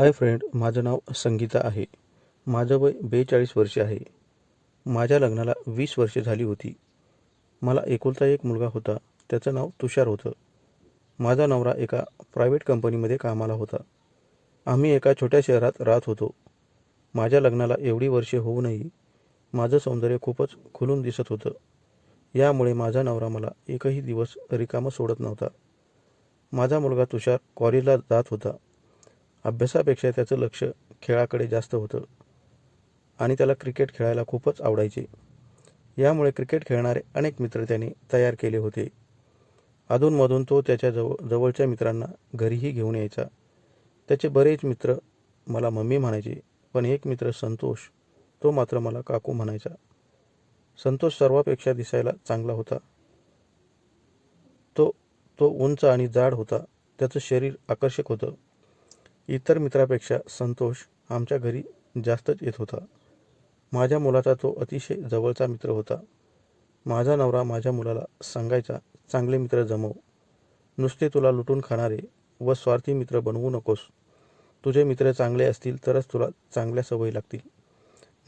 Hi friend माझं नाव संगीता आहे. माझं वय बेचाळीस वर्षे आहे. माझ्या लग्नाला वीस वर्षे झाली होती. मला एकुलता एक मुलगा होता. त्याचं नाव तुषार होतं. माझा नवरा एका प्रायव्हेट कंपनीमध्ये कामाला होता. आम्ही एका छोट्या शहरात राहत होतो. माझ्या लग्नाला एवढी वर्षे होऊनही माझं सौंदर्य खूपच खुलून दिसत होतं. यामुळे माझा नवरा मला एकही दिवस रिकामं सोडत नव्हता. माझा मुलगा तुषार कॉलेजला जात होता. अभ्यासापेक्षा त्याचं लक्ष खेळाकडे जास्त होतं. आणि त्याला क्रिकेट खेळायला खूपच आवडायचे. यामुळे क्रिकेट खेळणारे अनेक मित्र त्याने तयार केले होते. अधूनमधून तो त्याच्याजवळ जवळच्या मित्रांना घरीही घेऊन यायचा. त्याचे बरेच मित्र मला मम्मी म्हणायचे पण एक मित्र संतोष तो मात्र मला काकू म्हणायचा. संतोष सर्वापेक्षा दिसायला चांगला होता. तो तो उंच आणि जाड होता. त्याचं शरीर आकर्षक होतं. इतर मित्रापेक्षा संतोष आमच्या घरी जास्तच येत होता. माझ्या मुलाचा तो अतिशय जवळचा मित्र होता. माझा नवरा माझ्या मुलाला सांगायचा चांगले मित्र जमव. नुसते तुला लुटून खाणारे व स्वार्थी मित्र बनवू नकोस. तुझे मित्र चांगले असतील तरच तुला चांगल्या सवयी लागतील.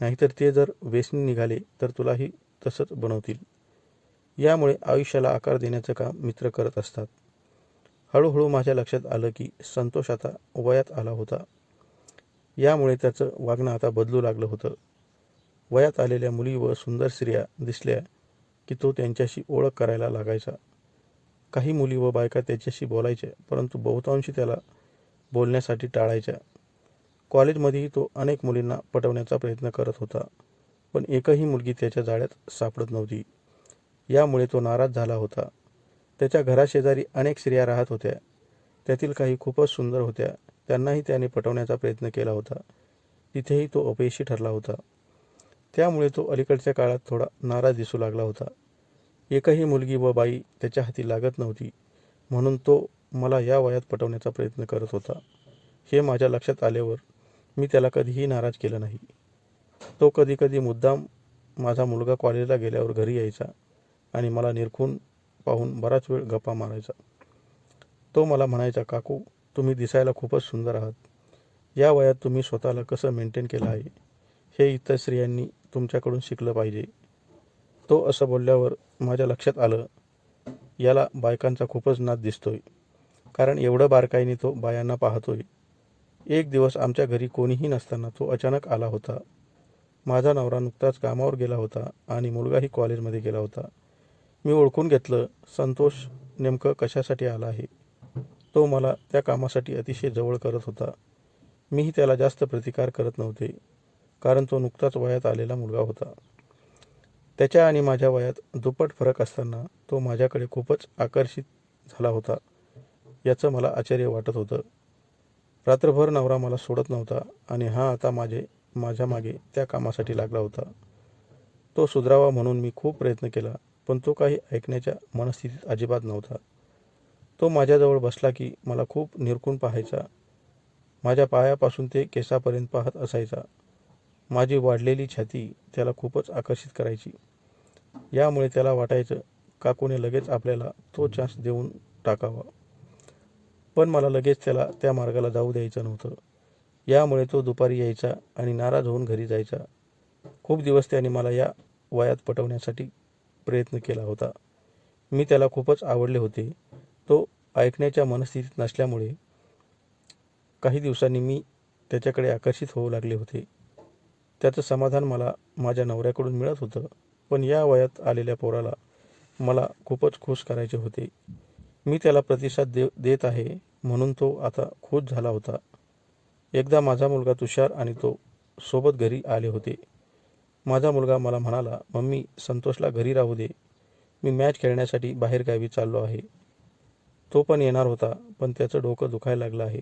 नाहीतर ते जर वेसनी निघाले तर तुलाही तसंच बनवतील. यामुळे आयुष्याला आकार देण्याचं काम मित्र करत असतात. हळूहळू माझ्या लक्षात आलं की संतोष आता वयात आला होता. यामुळे त्याचं वागणं आता बदलू लागलं होतं. वयात आलेल्या मुली व सुंदर स्त्रिया दिसल्या की तो त्यांच्याशी ओळख करायला लागायचा. काही मुली व बायका त्याच्याशी बोलायच्या परंतु बहुतांशी त्याला बोलण्यासाठी टाळायच्या. कॉलेजमध्येही तो अनेक मुलींना पटवण्याचा प्रयत्न करत होता पण एकही मुलगी त्याच्या जाळ्यात सापडत नव्हती. यामुळे तो नाराज झाला होता. त्याच्या घराशेजारी अनेक स्त्रिया राहत होत्या. त्यातील काही खूपच सुंदर होत्या. त्यांनाही त्याने पटवण्याचा प्रयत्न केला होता. तिथेही तो अपयशी ठरला होता. त्यामुळे तो अलीकडच्या काळात थोडा नाराज दिसू लागला होता. एकही मुलगी व बाई त्याच्या हाती लागत नव्हती. म्हणून तो मला या वयात पटवण्याचा प्रयत्न करत होता. हे माझ्या लक्षात आल्यावर मी त्याला कधीही नाराज केलं नाही. तो कधीकधी मुद्दाम माझा मुलगा कॉलेजला गेल्यावर घरी यायचा आणि मला निरखून पाहून बराच वेळ गप्पा मारायचा. तो मला म्हणायचा काकू तुम्ही दिसायला खूपच सुंदर आहात. या वयात तुम्ही स्वतःला कसं मेंटेन केलं आहे हे इतर स्त्रियांनी तुमच्याकडून शिकलं पाहिजे. तो असं बोलल्यावर माझ्या लक्षात आलं याला बायकांचा खूपच नाद दिसतोय. कारण एवढं बारकाईने तो बायांना पाहतोय. एक दिवस आमच्या घरी कोणीही नसताना तो अचानक आला होता. माझा नवरा नुकताच कामावर गेला होता आणि मुलगाही कॉलेजमध्ये गेला होता. मी ओळखून घेतलं. संतोष नेमकं कशासाठी आला आहे? तो मला त्या कामासाठी अतिशय जवळ करत होता. मीही त्याला जास्त प्रतिकार करत नव्हते कारण तो नुकताच वयात आलेला मुलगा होता. त्याच्या आणि माझ्या वयात दुप्पट फरक असताना तो माझ्याकडे खूपच आकर्षित झाला होता याचं मला आश्चर्य वाटत होतं. रात्रभर नवरा मला सोडत नव्हता आणि हा आता माझे माझ्या मागे त्या कामासाठी लागला होता. तो सुधरावा म्हणून मी खूप प्रयत्न केला पण तो काही ऐकण्याच्या मनस्थितीत अजिबात नव्हता. तो माझ्याजवळ बसला की मला खूप निरखून पाहायचा. माझ्या पायापासून ते केसापर्यंत पाहत असायचा. माझी वाढलेली छाती त्याला खूपच आकर्षित करायची. यामुळे त्याला वाटायचं काकूने लगेच आपल्याला तो चान्स देऊन टाकावा. पण मला लगेच त्याला त्या मार्गाला जाऊ द्यायचं नव्हतं. यामुळे तो दुपारी यायचा आणि नाराज होऊन घरी जायचा. खूप दिवस त्याने मला या वयात पटवण्यासाठी प्रयत्न केला होता. मी त्याला खूपच आवडले होते. तो ऐकण्याच्या मनस्थितीत नसल्यामुळे काही दिवसांनी मी त्याच्याकडे आकर्षित होऊ लागले होते. त्याचं समाधान मला माझ्या नवऱ्याकडून मिळत होतं पण या वयात आलेल्या पोराला मला खूपच खुश करायचे होते. मी त्याला प्रतिसाद दे देत आहे म्हणून तो आता खुश झाला होता. एकदा माझा मुलगा तुषार आणि तो सोबत घरी आले होते. माझा मुलगा मला म्हणाला मम्मी संतोषला घरी राहू दे. मी मॅच खेळण्यासाठी बाहेरगावी चाललो आहे. तो पण येणार होता पण त्याचं डोकं दुखायला लागलं आहे.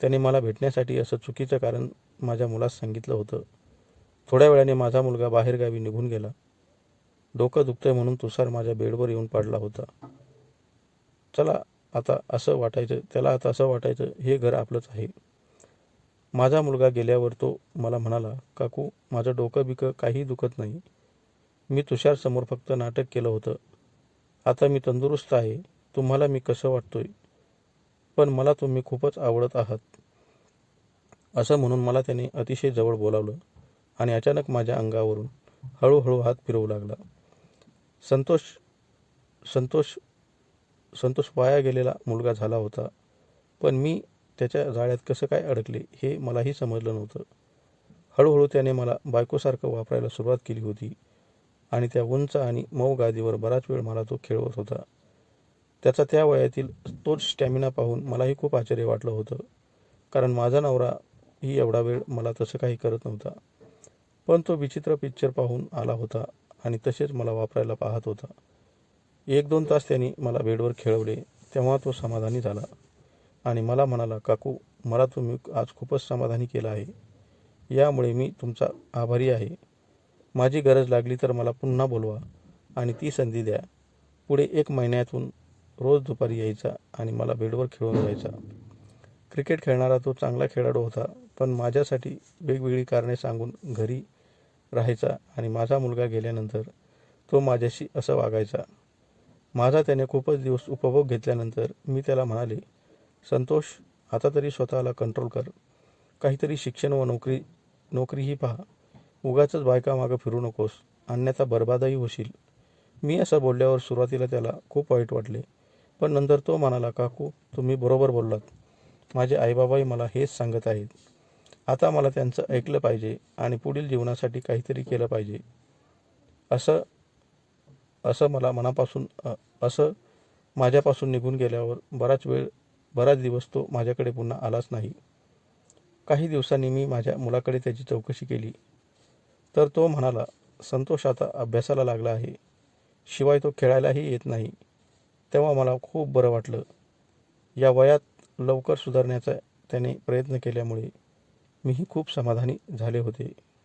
त्याने मला भेटण्यासाठी असं चुकीचं कारण माझ्या मुलास सांगितलं होतं. थोड्या वेळाने माझा मुलगा बाहेरगावी निघून गेला. डोकं दुखतंय म्हणून तुषार माझ्या बेडवर येऊन पडला होता. चला आता असं वाटायचं त्याला आता असं वाटायचं हे घर आपलंच आहे. माझा मुलगा गेल्यावर तो मला म्हणाला काकू माझं डोकं बिकं काही दुखत नाही. मी तुषारसमोर फक्त नाटक केलं होतं. आता मी तंदुरुस्त आहे. तुम्हाला मी कसं वाटतोय? पण मला तुम्ही खूपच आवडत आहात. असं म्हणून मला त्याने अतिशय जवळ बोलावलं आणि अचानक माझ्या अंगावरून हळूहळू हात फिरवू लागला. संतोष संतोष संतोष वाया गेलेला मुलगा झाला होता. पण मी त्याच्या जाळ्यात कसं काय अडकले हे मलाही समजलं नव्हतं. हळूहळू त्याने मला बायकोसारखं वापरायला सुरुवात केली होती आणि त्या उंच आणि मऊ गादीवर बराच वेळ मला तो खेळवत होता. त्याचा त्या वयातील तोच स्टॅमिना पाहून मलाही खूप आश्चर्य वाटलं होतं कारण माझा नवरा ही एवढा वेळ मला तसं काही करत नव्हता. पण तो विचित्र पिक्चर पाहून आला होता आणि तसेच मला वापरायला पाहत होता. एक दोन तास त्यांनी मला बेडवर खेळवले तेव्हा तो समाधानी झाला. आणि मला म्हणाला काकू मला तुम्ही आज खूपच समाधानी केलं आहे. यामुळे मी तुमचा आभारी आहे. माझी गरज लागली तर मला पुन्हा बोलवा आणि ती संधी द्या. पुढे एक महिन्यातून रोज दुपारी यायचा आणि मला बेडवर खेळून जायचा. क्रिकेट खेळणारा तो चांगला खेळाडू होता पण माझ्यासाठी वेगवेगळी कारणे सांगून घरी राहायचा आणि माझा मुलगा गेल्यानंतर तो माझ्याशी असं वागायचा. माझा त्याने खूपच दिवस उपभोग घेतल्यानंतर मी त्याला म्हणाले संतोष आता तरी स्वतःला कंट्रोल कर. काहीतरी शिक्षण व नोकरी नोकरीही पहा. उगाच बायका मागं फिरू नकोस. अन्यथा बर्बादही होशील. मी असं बोलल्यावर सुरुवातीला त्याला खूप वाईट वाटले. पण नंतर तो म्हणाला काकू तुम्ही बरोबर बोललात. माझे आईबाबाही मला हेच सांगत आहेत. आता मला त्यांचं ऐकलं पाहिजे आणि पुढील जीवनासाठी काहीतरी केलं पाहिजे. असं असं मला मनापासून असं माझ्यापासून निघून गेल्यावर बराच वेळ बराच दिवस तो माझ्याकडे पुन्हा आलाच नाही. काही दिवसांनी मी माझ्या मुलाकडे त्याची चौकशी केली. तर तो म्हणाला संतोष आता अभ्यासाला लागला आहे. शिवाय तो खेळायलाही येत नाही. तेव्हा मला खूप बरं वाटलं. या वयात लवकर सुधारण्याचा त्याने प्रयत्न केल्यामुळे मीही खूप समाधानी झाले होते.